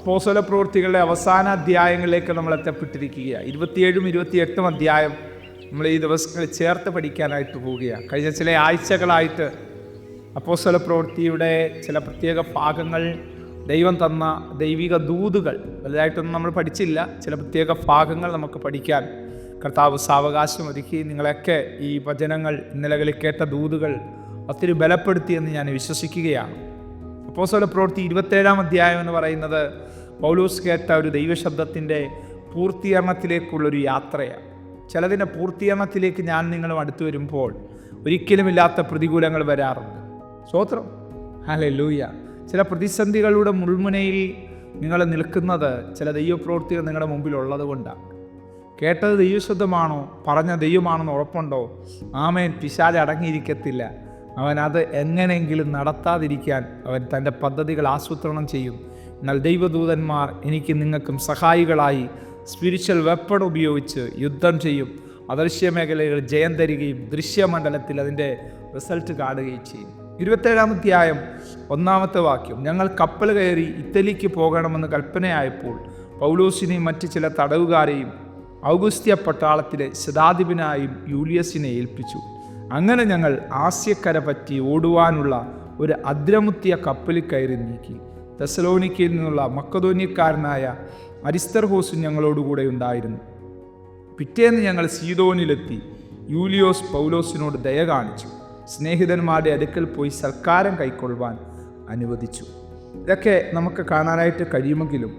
അപ്പോസ്തല പ്രവൃത്തികളുടെ അവസാന അധ്യായങ്ങളിലേക്ക് നമ്മൾ എത്തപ്പെട്ടിരിക്കുകയാണ് ഇരുപത്തിയേഴും ഇരുപത്തിയെട്ടും അധ്യായം നമ്മൾ ഈ ദിവസങ്ങളിൽ ചേർത്ത് പഠിക്കാനായിട്ട് പോവുകയാണ് കഴിഞ്ഞ ചില ആഴ്ചകളായിട്ട് അപ്പോസ്തല പ്രവൃത്തിയുടെ ചില പ്രത്യേക ഭാഗങ്ങൾ ദൈവം തന്ന ദൈവിക ദൂതുകൾ വലുതായിട്ടൊന്നും നമ്മൾ പഠിച്ചില്ല. ചില പ്രത്യേക ഭാഗങ്ങൾ നമുക്ക് പഠിക്കാൻ കർത്താവ് സാവകാശം ഒരുക്കി. നിങ്ങളെയൊക്കെ ഈ വചനങ്ങൾ ഇന്നലകളിൽ കേട്ട ദൂതുകൾ ഒത്തിരി ബലപ്പെടുത്തിയെന്ന് ഞാൻ വിശ്വസിക്കുകയാണ് അപ്പോസ്തല പ്രവൃത്തി ഇരുപത്തേഴാം അധ്യായം എന്ന് പറയുന്നത് പൗലൂസ് കേട്ട ഒരു ദൈവശബ്ദത്തിന്റെ പൂർത്തീകരണത്തിലേക്കുള്ളൊരു യാത്രയാണ്. ചിലതിന്റെ പൂർത്തീകരണത്തിലേക്ക് ഞാൻ നിങ്ങളും അടുത്തു വരുമ്പോൾ ഒരിക്കലുമില്ലാത്ത പ്രതികൂലങ്ങൾ വരാറുണ്ട്. സ്വോത്രം ഹലെ ലൂയ ചില പ്രതിസന്ധികളുടെ മുൾമുനയിൽ നിങ്ങൾ നിൽക്കുന്നത് ചില ദൈവപ്രവൃത്തികൾ നിങ്ങളുടെ മുമ്പിൽ ഉള്ളത് കൊണ്ടാണ്. കേട്ടത് ദൈവശുദ്ധമാണോ പറഞ്ഞ ദൈവമാണെന്ന് ഉറപ്പുണ്ടോ? ആമേൻ. പിശാൽ അടങ്ങിയിരിക്കത്തില്ല. അവൻ അത് എങ്ങനെയെങ്കിലും നടത്താതിരിക്കാൻ അവൻ തന്റെ പദ്ധതികൾ ആസൂത്രണം ചെയ്യും. എന്നാൽ ദൈവദൂതന്മാർ എനിക്ക് നിങ്ങൾക്കും സഹായികളായി സ്പിരിച്വൽ വെപ്പൺ ഉപയോഗിച്ച് യുദ്ധം ചെയ്യും. അദൃശ്യ മേഖലകൾ ജയം തരികയും ദൃശ്യമണ്ഡലത്തിൽ അതിന്റെ റിസൾട്ട് കാണുകയും ചെയ്യും. ഇരുപത്തേഴാമധ്യായം ഒന്നാമത്തെ വാക്യം. ഞങ്ങൾ കപ്പൽ കയറി ഇറ്റലിക്ക് പോകണമെന്ന് കൽപ്പനയായപ്പോൾ പൗലോസിനെയും മറ്റ് ചില തടവുകാരെയും ഔഗുസ്ത്യ പട്ടാളത്തിലെ ശതാധിപനായും യൂലിയസിനെ ഏൽപ്പിച്ചു. അങ്ങനെ ഞങ്ങൾ ആസ്യക്കര പറ്റി ഓടുവാനുള്ള ഒരു അദ്രമുത്തിയ കപ്പലിൽ കയറി നീക്കി. തെസലോനിക്കയിൽ നിന്നുള്ള മക്കതോന്യക്കാരനായ അരിസ്തർഹോസും ഞങ്ങളോടുകൂടെ ഉണ്ടായിരുന്നു. പിറ്റേന്ന് ഞങ്ങൾ സീതോനിലെത്തി യൂലിയോസ് പൗലോസിനോട് ദയ കാണിച്ചു. സ്നേഹിതന്മാരുടെ അടുക്കൽ പോയി സൽക്കാരം കൈക്കൊള്ളുവാൻ അനുവദിച്ചു. ഇതൊക്കെ നമുക്ക് കാണാനായിട്ട് കഴിയുമെങ്കിലും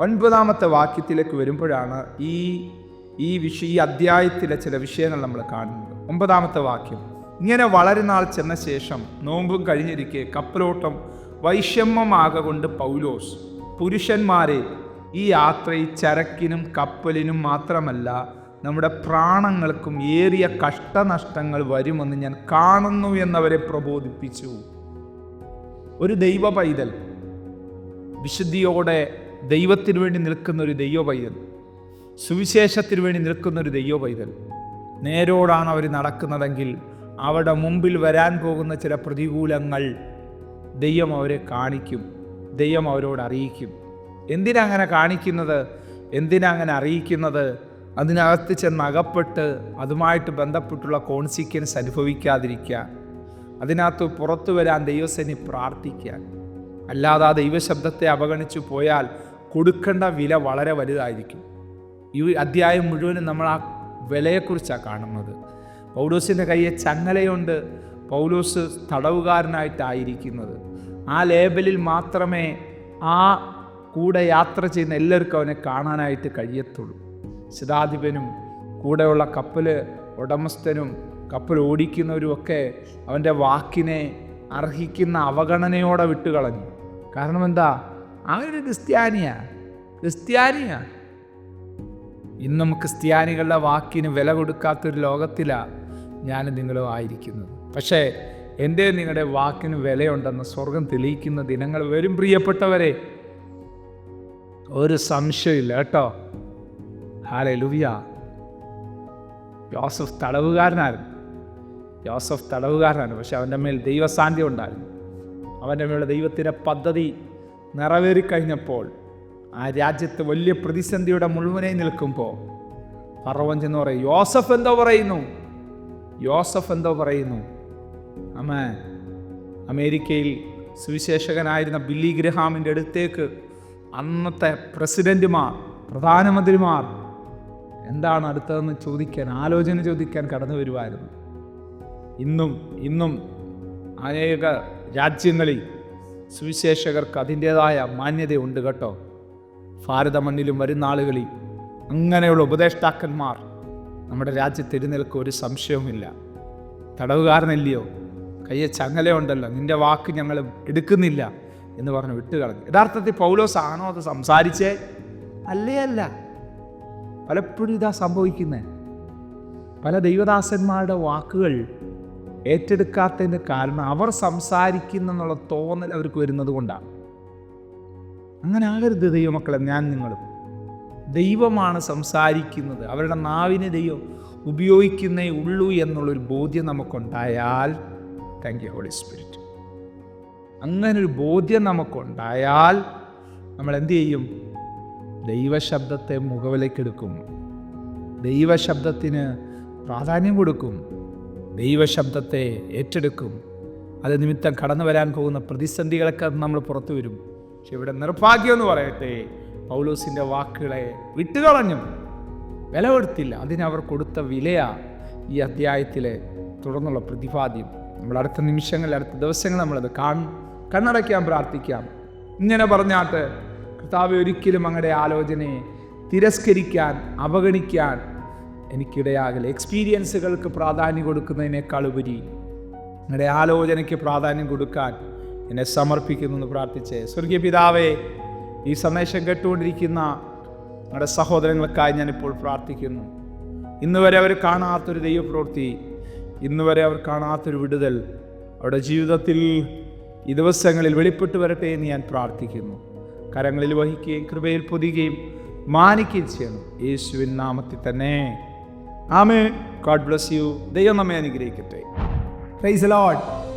ഒൻപതാമത്തെ വാക്യത്തിലേക്ക് വരുമ്പോഴാണ് ഈ ഈ വിഷ ഈ അധ്യായത്തിലെ ചില വിഷയങ്ങൾ നമ്മൾ കാണുന്നത്. ഒമ്പതാമത്തെ വാക്യം. ഇങ്ങനെ വളരെ നാൾ ചെന്ന ശേഷം നോമ്പും കഴിഞ്ഞിരിക്കെ കപ്പലോട്ടം വൈഷമ്യമാകൊണ്ട് പൗലോസ് പുരുഷന്മാരെ ഈ യാത്രയിൽ ചരക്കിനും കപ്പലിനും മാത്രമല്ല നമ്മുടെ പ്രാണങ്ങൾക്കും ഏറിയ കഷ്ടനഷ്ടങ്ങൾ വരുമെന്ന് ഞാൻ കാണുന്നു എന്നവരെ പ്രബോധിപ്പിച്ചു. ഒരു ദൈവ പൈതൽ വിശുദ്ധിയോടെ ദൈവത്തിനു വേണ്ടി നിൽക്കുന്ന ഒരു ദൈവ പൈതൽ സുവിശേഷത്തിന് വേണ്ടി നിൽക്കുന്ന ഒരു ദൈവ പൈതൽ നേരോടാണ് അവർ നടക്കുന്നതെങ്കിൽ അവിടെ മുമ്പിൽ വരാൻ പോകുന്ന ചില പ്രതികൂലങ്ങൾ ദൈവം അവരെ കാണിക്കും ദൈവം അവരോട് അറിയിക്കും. എന്തിനാ അങ്ങനെ കാണിക്കുന്നത്? എന്തിനാ അങ്ങനെ അറിയിക്കുന്നത്? അതിനകത്ത് ചെന്ന് അകപ്പെട്ട് അതുമായിട്ട് ബന്ധപ്പെട്ടുള്ള കോൺസിക്വൻസ് അനുഭവിക്കാതിരിക്കുക. അതിനകത്ത് പുറത്തു വരാൻ ദൈവസേനി പ്രാർത്ഥിക്കാൻ അല്ലാതെ ആ ദൈവശബ്ദത്തെ അവഗണിച്ചു പോയാൽ കൊടുക്കേണ്ട വില വളരെ വലുതായിരിക്കും. ഈ അധ്യായം മുഴുവനും നമ്മൾ ആ വിലയെക്കുറിച്ചാണ് കാണുന്നത്. പൗലോസിന്റെ കയ്യെ ചങ്ങലയുണ്ട് പൗലോസ് തടവുകാരനായിട്ടായിരിക്കുന്നത്. ആ ലേബലിൽ മാത്രമേ ആ കൂടെ യാത്ര ചെയ്യുന്ന എല്ലാവർക്കും അവനെ കാണാനായിട്ട് കഴിയത്തുള്ളൂ. ശതാധിപനും കൂടെയുള്ള കപ്പൽ ഉടമസ്ഥനും കപ്പൽ ഓടിക്കുന്നവരും ഒക്കെ അവന്റെ വാക്കിനെ അർഹിക്കുന്ന അവഗണനയോടെ വിട്ടുകളഞ്ഞു. കാരണം എന്താ? അവനൊരു ക്രിസ്ത്യാനിയാ. ക്രിസ്ത്യാനിയാ. ഇന്നും ക്രിസ്ത്യാനികളുടെ വാക്കിന് വില കൊടുക്കാത്തൊരു ലോകത്തിലാണ് ഞാൻ നിങ്ങളും ആയിരിക്കുന്നത്. പക്ഷേ എന്റെ നിങ്ങളുടെ വാക്കിന് വിലയുണ്ടെന്ന് സ്വർഗം തെളിയിക്കുന്ന ദിനങ്ങൾ വരും പ്രിയപ്പെട്ടവരെ. ഒരു സംശയമില്ല കേട്ടോ. ഹാലെ ലുവിയ ജോസഫ് തടവുകാരനായിരുന്നു. ജോസഫ് തടവുകാരനായിരുന്നു. പക്ഷെ അവന്റെ മേൽ ദൈവസാന്ധ്യം ഉണ്ടായിരുന്നു. അവന്റെ മേലുള്ള ദൈവത്തിന്റെ പദ്ധതി നിറവേറിക്കഴിഞ്ഞപ്പോൾ ആ രാജ്യത്ത് വലിയ പ്രതിസന്ധിയുടെ മുഴുവനെ നിൽക്കുമ്പോൾ പറവൻ ചെന്ന് പറയും യോസഫ് എന്തോ പറയുന്നു? യോസഫ് എന്തോ പറയുന്നു? അമ്മ അമേരിക്കയിൽ സുവിശേഷകനായിരുന്ന ബില്ലി ഗ്രഹാമിന്റെ അടുത്തേക്ക് അന്നത്തെ പ്രസിഡന്റുമാർ പ്രധാനമന്ത്രിമാർ എന്താണ് അടുത്തതെന്ന് ചോദിക്കാൻ ആലോചന ചോദിക്കാൻ കടന്നു വരുമായിരുന്നു. ഇന്നും ഇന്നും അനേക രാജ്യങ്ങളിൽ സുവിശേഷകർക്ക് അതിന്റേതായ മാന്യതയുണ്ട് കേട്ടോ. ഭാരത മണ്ണിലും വരുന്ന ആളുകളിൽ അങ്ങനെയുള്ള ഉപദേഷ്ടാക്കന്മാർ നമ്മുടെ രാജ്യത്ത് എഴുന്നേൽക്ക് ഒരു സംശയവുമില്ല. തടവുകാരനല്ലയോ? കയ്യെ ചങ്ങലയുണ്ടല്ലോ നിന്റെ വാക്ക് ഞങ്ങൾ എടുക്കുന്നില്ല എന്ന് പറഞ്ഞ് വിട്ടുകളഞ്ഞു. യഥാർത്ഥത്തിൽ പൗലോസ് ആണോ അത് സംസാരിച്ചേ? അല്ലേ അല്ല. പലപ്പോഴും ഇതാ സംഭവിക്കുന്നത് പല ദൈവദാസന്മാരുടെ വാക്കുകൾ ഏറ്റെടുക്കാത്തതിന്റെ കാരണം അവർ സംസാരിക്കുന്നെന്നുള്ള തോന്നൽ അവർക്ക് വരുന്നത് കൊണ്ടാണ്. അങ്ങനെ ആകരുത് ദൈവമക്കളെ ഞാൻ നിങ്ങളും. ദൈവമാണ് സംസാരിക്കുന്നത്. അവരുടെ നാവിനെ ദൈവം ഉപയോഗിക്കുന്നേ ഉള്ളൂ എന്നുള്ളൊരു ബോധ്യം നമുക്കുണ്ടായാൽ താങ്ക് യു ഹോളി സ്പിരിറ്റ് അങ്ങനെ ഒരു ബോധ്യം നമുക്കുണ്ടായാൽ നമ്മൾ എന്തു ചെയ്യും? ദൈവശബ്ദത്തെ മുഖവിലേക്കെടുക്കും. ദൈവശബ്ദത്തിന് പ്രാധാന്യം കൊടുക്കും. ദൈവശബ്ദത്തെ ഏറ്റെടുക്കും. അത് നിമിത്തം കടന്നു വരാൻ പോകുന്ന പ്രതിസന്ധികളൊക്കെ നമ്മൾ പുറത്തു വരും. പക്ഷെ ഇവിടെ നിർഭാഗ്യം എന്ന് പറയട്ടെ പൗലോസിന്റെ വാക്കുകളെ വിട്ടുകളഞ്ഞു. വില കൊടുത്തില്ല അതിനവർ കൊടുത്ത വിലയാ ഈ അധ്യായത്തിലെ തുടർന്നുള്ള പ്രതിപാദ്യം. നമ്മൾ അടുത്ത നിമിഷങ്ങളിൽ അടുത്ത ദിവസങ്ങൾ നമ്മളത് കാൺ കണ്ണടയ്ക്കാൻ പ്രാർത്ഥിക്കാം. ഇങ്ങനെ പറഞ്ഞാട്ട് കർത്താവ് ഒരിക്കലും അങ്ങയുടെ ആലോചനയെ തിരസ്കരിക്കാൻ അവഗണിക്കാൻ എനിക്കിടയാകില്ല എക്സ്പീരിയൻസുകൾക്ക് പ്രാധാന്യം കൊടുക്കുന്നതിനേക്കാൾ ഉപരി നിങ്ങളുടെ ആലോചനയ്ക്ക് പ്രാധാന്യം കൊടുക്കാൻ എന്നെ സമർപ്പിക്കുന്നു എന്ന് പ്രാർത്ഥിച്ച് സ്വർഗീയ പിതാവേ ഈ സന്ദേശം കേട്ടുകൊണ്ടിരിക്കുന്ന ഞങ്ങളുടെ സഹോദരങ്ങൾക്കായി ഞാനിപ്പോൾ പ്രാർത്ഥിക്കുന്നു. ഇന്ന് വരെ അവർ കാണാത്തൊരു ദൈവപ്രവൃത്തി ഇന്ന് വരെ അവർ കാണാത്തൊരു വിടുതൽ അവരുടെ ജീവിതത്തിൽ ഈ ദിവസങ്ങളിൽ വെളിപ്പെട്ട് വരട്ടെ എന്ന് ഞാൻ പ്രാർത്ഥിക്കുന്നു. കരങ്ങളിൽ വഹിക്കുകയും കൃപയിൽ പൊതിയുകയും മാനിക്കുകയും ചെയ്യണം. യേശുവിൻ നാമത്തിൽ തന്നെ. ആമേ ഗോഡ് ബ്ലസ് യു. ദൈവം നമ്മെ അനുഗ്രഹിക്കട്ടെ. Price load